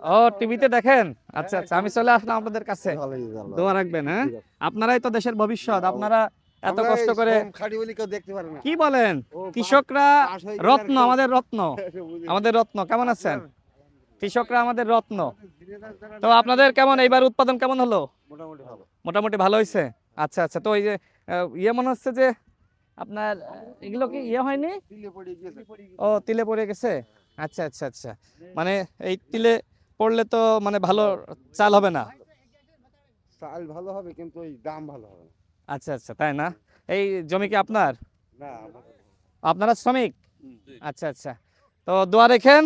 ও টিভিতে দেখেন? আচ্ছা আচ্ছা আমি চলে আসলাম আপনাদের কাছে। দোয়া রাখবেন হ্যাঁ? আপনারাই তো দেশের ভবিষ্যৎ আপনারা এত কষ্ট করে কি বলেন? কৃষকরা রত্ন আমাদের রত্ন। আমাদের রত্ন কেমন আছেন? কৃষকরা আমাদের রত্ন। তো আপনাদের কেমন? এইবার উৎপাদন কেমন হলো? মোটামুটি ভালো। হয়েছে? আচ্ছা আচ্ছা তো ওই যে ইয়ে মনে হচ্ছে যে আপনার এগুলো কি ইয়ে হয়নি। ও তিলে পড়ে গেছে? আচ্ছা আচ্ছা আচ্ছা। মানে এই তিলে পড়লে তো মানে ভালো চাল হবে না। চাল ভালো হবে কিন্তু ওই দাম ভালো হবে না। আচ্ছা আচ্ছা তাই না? এই জমি কি আপনার? না আপনারা শ্রমিক? আচ্ছা আচ্ছা। তো দোয়া রেখেন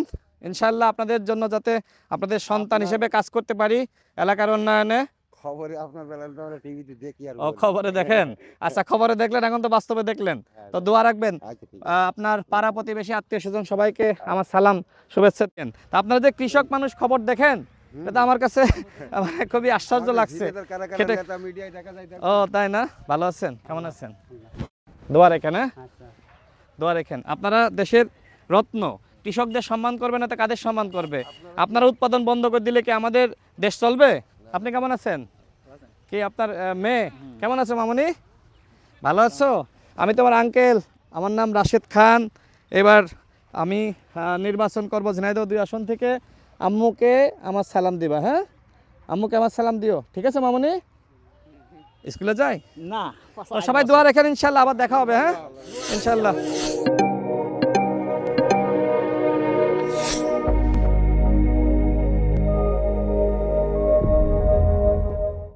ইনশাল্লাহ আপনাদের জন্য যাতে আপনাদের সন্তান হিসেবে কাজ করতে পারি এলাকার উন্নয়নে। খবরে আপনার আমরা টিভিতে দেখি আর ও খবরে দেখেন? আচ্ছা খবরে দেখলেন এখন তো বাস্তবে দেখলেন। হ্যাঁ, তো দোয়া রাখবেন। আচ্ছা আপনার পাড়া প্রতিবেশী আত্মীয় স্বজন সবাইকে আমার সালাম শুভেচ্ছা দেন তা আপনারা যে কৃষক মানুষ খবর দেখেন এটা আমার কাছে খুবই আশ্চর্য লাগছে। ও তাই না? ভালো আছেন? কেমন আছেন? দোয়া রেখেন হ্যাঁ? আচ্ছা। দোয়া রেখেন। আপনারা দেশের রত্ন কৃষকদের সম্মান করবে না তো কাদের সম্মান করবে? আপনারা উৎপাদন বন্ধ করে দিলে কি আমাদের দেশ চলবে? আপনি কেমন আছেন? কি আপনার মেয়ে? কেমন আছো মামনি? ভালো আছো? আমি তোমার আঙ্কেল আমার নাম রাশেদ খান। এবার আমি নির্বাচন করব ঝিনাইদহ দুই আসন থেকে। আম্মুকে আমার সালাম দিবা হ্যাঁ? আম্মুকে আমার সালাম দিও। ঠিক আছে মামনি? স্কুলে যাই না সবাই দোয়া রেখেন ইনশাল্লাহ আবার দেখা হবে হ্যাঁ? ইনশাল্লাহ।